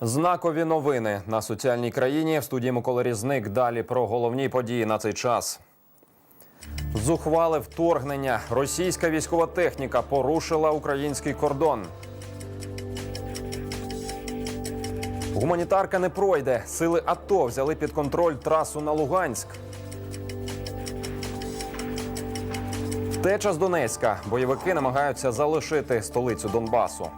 Знакові новини на соціальній країні в студії Микола Різник. Далі про головні події на цей час. Зухвале вторгнення. Російська військова техніка порушила український кордон. Гуманітарка не пройде. Сили АТО взяли під контроль трасу на Луганськ. Теча з Донецька. Бойовики намагаються залишити столицю Донбасу.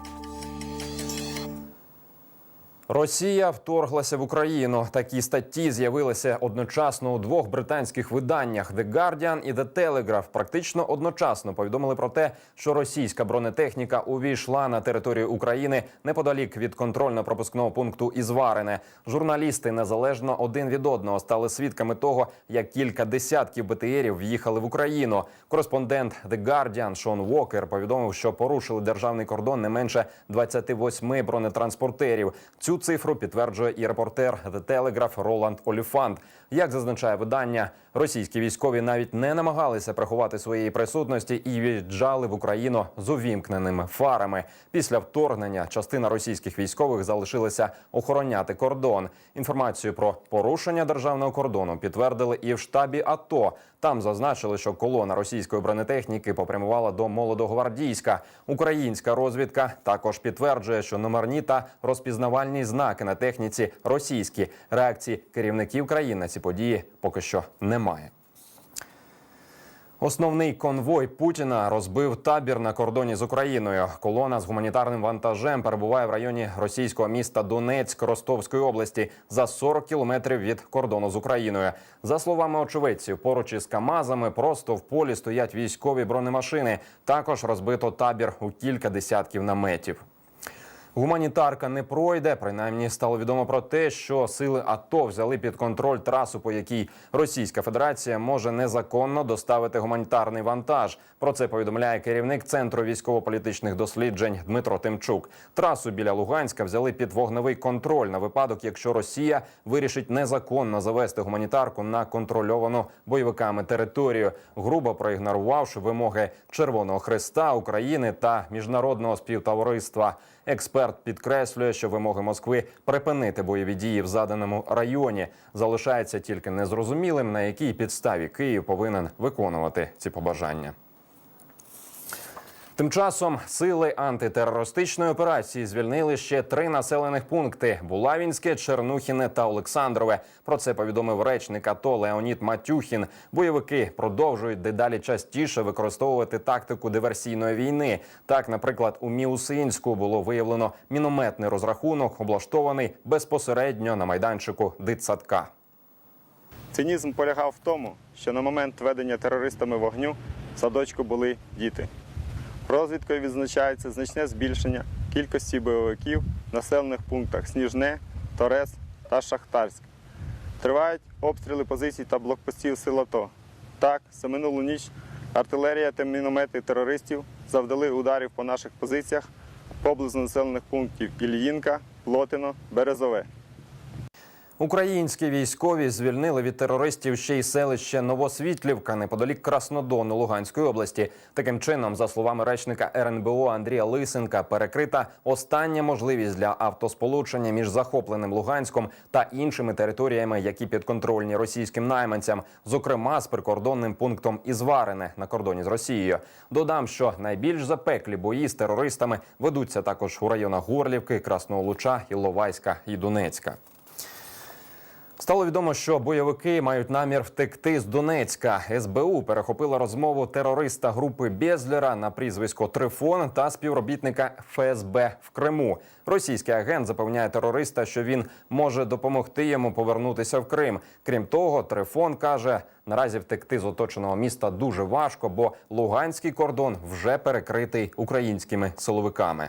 Росія вторглася в Україну. Такі статті з'явилися одночасно у двох британських виданнях The Guardian і The Telegraph. Практично одночасно повідомили про те, що російська бронетехніка увійшла на територію України неподалік від контрольно-пропускного пункту Ізварине. Журналісти незалежно один від одного стали свідками того, як кілька десятків БТРів в'їхали в Україну. Кореспондент The Guardian Шон Уокер повідомив, що порушили державний кордон не менше 28 бронетранспортерів. Цю цифру підтверджує і репортер The Telegraph Роланд Оліфант. Як зазначає видання, російські військові навіть не намагалися приховати своєї присутності і в'їжджали в Україну з увімкненими фарами. Після вторгнення частина російських військових залишилася охороняти кордон. Інформацію про порушення державного кордону підтвердили і в штабі АТО. Там зазначили, що колона російської бронетехніки попрямувала до Молодогвардійська. Українська розвідка також підтверджує, що номерні та розпізнавальні знаки на техніці російські. Реакції керівників країн на ці події поки що немає. Основний конвой Путіна розбив табір на кордоні з Україною. Колона з гуманітарним вантажем перебуває в районі російського міста Донецьк Ростовської області за 40 кілометрів від кордону з Україною. За словами очевидців, поруч із Камазами просто в полі стоять військові бронемашини. Також розбито табір у кілька десятків наметів. Гуманітарка не пройде. Принаймні стало відомо про те, що сили АТО взяли під контроль трасу, по якій Російська Федерація може незаконно доставити гуманітарний вантаж. Про це повідомляє керівник центру військово-політичних досліджень Дмитро Тимчук. Трасу біля Луганська взяли під вогневий контроль на випадок, якщо Росія вирішить незаконно завести гуманітарку на контрольовану бойовиками територію, грубо проігнорувавши вимоги Червоного Христа України та міжнародного співтовариства. Експерт підкреслює, що вимоги Москви припинити бойові дії в заданому районі залишається тільки незрозумілим, на якій підставі Київ повинен виконувати ці побажання. Тим часом сили антитерористичної операції звільнили ще три населених пункти: Булавінське, Чернухіне та Олександрове. Про це повідомив речник АТО Леонід Матюхін. Бойовики продовжують дедалі частіше використовувати тактику диверсійної війни. Так, наприклад, у Міусинську було виявлено мінометний розрахунок, облаштований безпосередньо на майданчику дитсадка. Цинізм полягав в тому, що на момент ведення терористами вогню в садочку були діти. Розвідкою відзначається значне збільшення кількості бойовиків в населених пунктах Сніжне, Торес та Шахтарськ. Тривають обстріли позицій та блокпостів сил АТО. Так, за минулу ніч артилерія та міномети терористів завдали ударів по наших позиціях поблизу населених пунктів Ільїнка, Плотино, Березове. Українські військові звільнили від терористів ще й селище Новосвітлівка неподалік Краснодону Луганської області. Таким чином, за словами речника РНБО Андрія Лисенка, перекрита остання можливість для автосполучення між захопленим Луганськом та іншими територіями, які підконтрольні російським найманцям, зокрема з прикордонним пунктом Ізварине на кордоні з Росією. Додам, що найбільш запеклі бої з терористами ведуться також у районах Горлівки, Красного Луча, Іловайська і Донецька. Стало відомо, що бойовики мають намір втекти з Донецька. СБУ перехопила розмову терориста групи Безлера на прізвисько Трифон та співробітника ФСБ в Криму. Російський агент запевняє терориста, що він може допомогти йому повернутися в Крим. Крім того, Трифон каже, наразі втекти з оточеного міста дуже важко, бо луганський кордон вже перекритий українськими силовиками.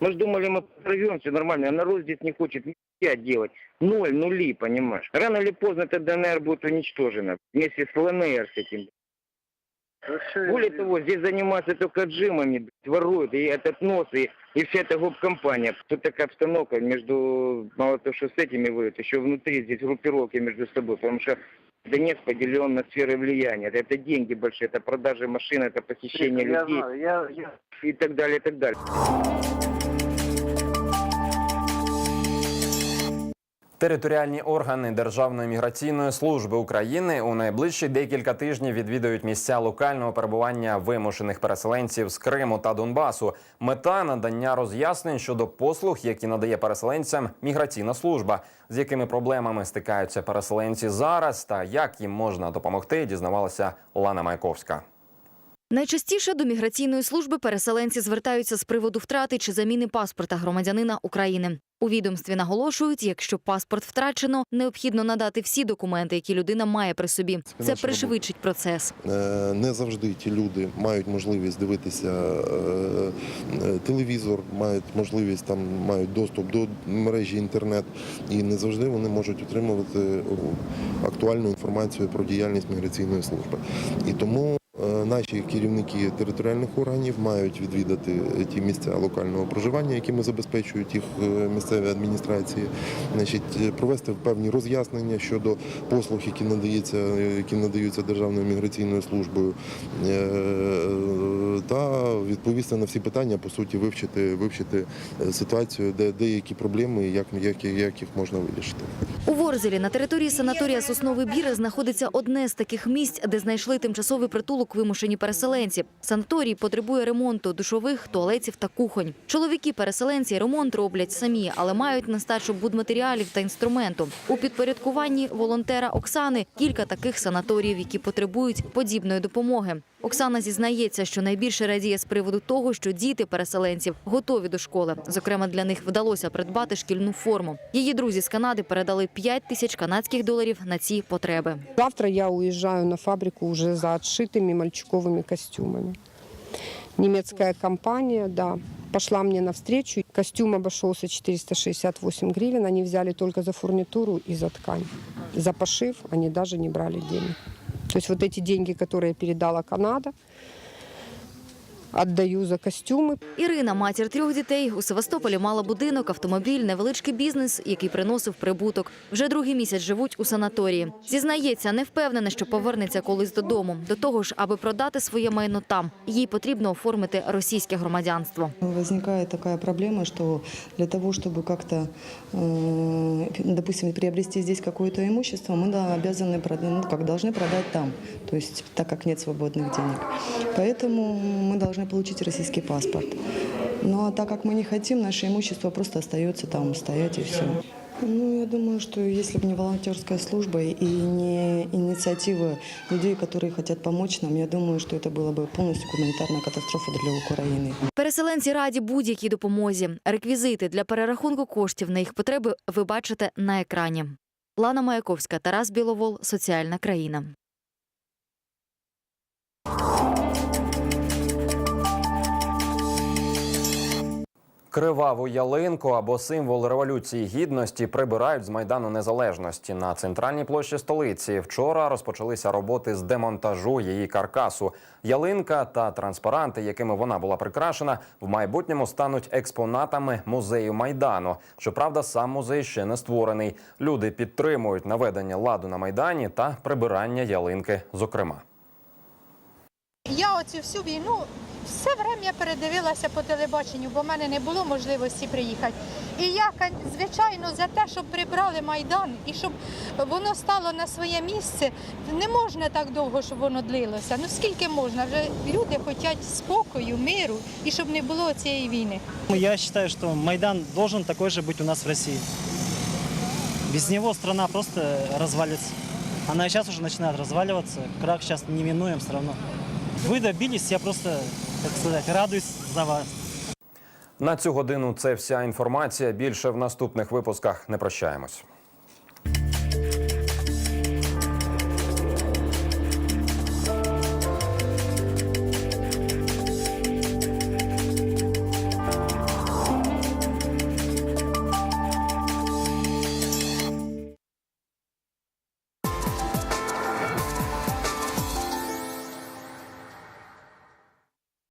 Мы же думали, мы прорвемся нормально, а народ здесь не хочет делать. Ноль, нули, понимаешь. Рано или поздно эта ДНР будет уничтожена вместе с ЛНР с этим. Более того, здесь занимаются только джимами, воруют, и этот нос, и, и вся эта гоп-компания. Тут такая обстановка между, мало того, что с этими воюют, еще внутри здесь группировки между собой, потому что Донецк поделен на сферы влияния. Это, это деньги большие, это продажи машин, это посещение Я людей знаю, я, я и так далее, и так далее. Територіальні органи Державної міграційної служби України у найближчі декілька тижнів відвідають місця локального перебування вимушених переселенців з Криму та Донбасу. Мета надання роз'яснень щодо послуг, які надає переселенцям міграційна служба, з якими проблемами стикаються переселенці зараз, та як їм можна допомогти, дізнавалася Лана Майковська. Найчастіше до міграційної служби переселенці звертаються з приводу втрати чи заміни паспорта громадянина України. У відомстві наголошують, якщо паспорт втрачено, необхідно надати всі документи, які людина має при собі. Це пришвидшить процес. Е, Не завжди ті люди мають можливість дивитися е, е, телевізор, мають можливість там мають доступ до мережі інтернет, і не завжди вони можуть отримувати актуальну інформацію про діяльність міграційної служби. І тому наші керівники територіальних органів мають відвідати ті місця локального проживання, якими забезпечують їх е, місцеві адміністрації, значить, е, провести певні роз'яснення щодо послуг, які надаються, які надаються Державною міграційною службою, е, та відповісти на всі питання, по суті, вивчити, вивчити е, ситуацію, де деякі проблеми, як, як, як їх можна вирішити. У Ворзелі на території санаторія Сосновий Бір знаходиться одне з таких місць, де знайшли тимчасовий притулок вимушені переселенці. Санаторій потребує ремонту душових, туалетів та кухонь. Чоловіки-переселенці ремонт роблять самі, але мають нестачу будматеріалів та інструменту. У підпорядкуванні волонтера Оксани кілька таких санаторіїв, які потребують подібної допомоги. Оксана зізнається, що найбільше радіє з приводу того, що діти переселенців готові до школи. Зокрема, для них вдалося придбати шкільну форму. Її друзі з Канади передали 5 тисяч канадських доларів на ці потреби. Завтра я уезжаю на фабрику уже за отшитыми мальчиковыми костюмами. Немецкая компания, да, пошла мне навстречу. Костюм обошелся 468 гривен. Они взяли только за фурнитуру и за ткань. За пошив они даже не брали денег. То есть вот эти деньги, которые передала Канада, отдаю за костюмы. Ірина, матір трьох дітей, у Севастополі мала будинок, автомобіль, невеличкий бізнес, який приносив прибуток. Вже другий місяць живуть у санаторії. Зізнається, не впевнена, що повернеться колись додому. До того ж, аби продати своє майно там, їй потрібно оформити російське громадянство. Возникает такая проблема, что для того, чтобы как-то, э, допустим, приобрести здесь какое-то имущество, мы да, обязаны, прода- ну, как должны продать там, то есть так как нет свободных денег. Поэтому мы должны получить российский паспорт. Ну а так как мы не хотим, наше имущество просто остается там стоять и все. Ну, я думаю, что если бы не волонтерская служба и не инициатива людей, которые хотят помочь нам, я думаю, что это была бы полностью гуманитарная катастрофа для Украины. Переселенці раді будь-якій допомозі. Реквізити для перерахунку коштів на їх потреби ви бачите на екрані. Лана Маяковська, Тарас Біловол, Соціальна країна. Криваву ялинку або символ революції гідності прибирають з майдану незалежності на центральній площі столиці. Вчора розпочалися роботи з демонтажу її каркасу. Ялинка та транспаранти, якими вона була прикрашена, в майбутньому стануть експонатами музею майдану. Щоправда, сам музей ще не створений. Люди підтримують наведення ладу на майдані та прибирання ялинки. Зокрема. Я оцю всю війну все время передивилася по телебаченню, бо в мене не було можливості приїхати. І я, звичайно, за те, щоб прибрали Майдан і щоб воно стало на своє місце. Не можна так довго, щоб воно длилося. Ну скільки можна? Вже люди хочуть спокою, миру і щоб не було цієї війни. Я считаю, что Майдан должен такой же быть у нас в России. Без него страна просто развалится. Она и сейчас уже начинает разваливаться. Крах сейчас неминуем все равно. Вы добились, я просто, так сказати, радуюсь за вас. На цю годину це вся інформація. Більше в наступних випусках не прощаємось.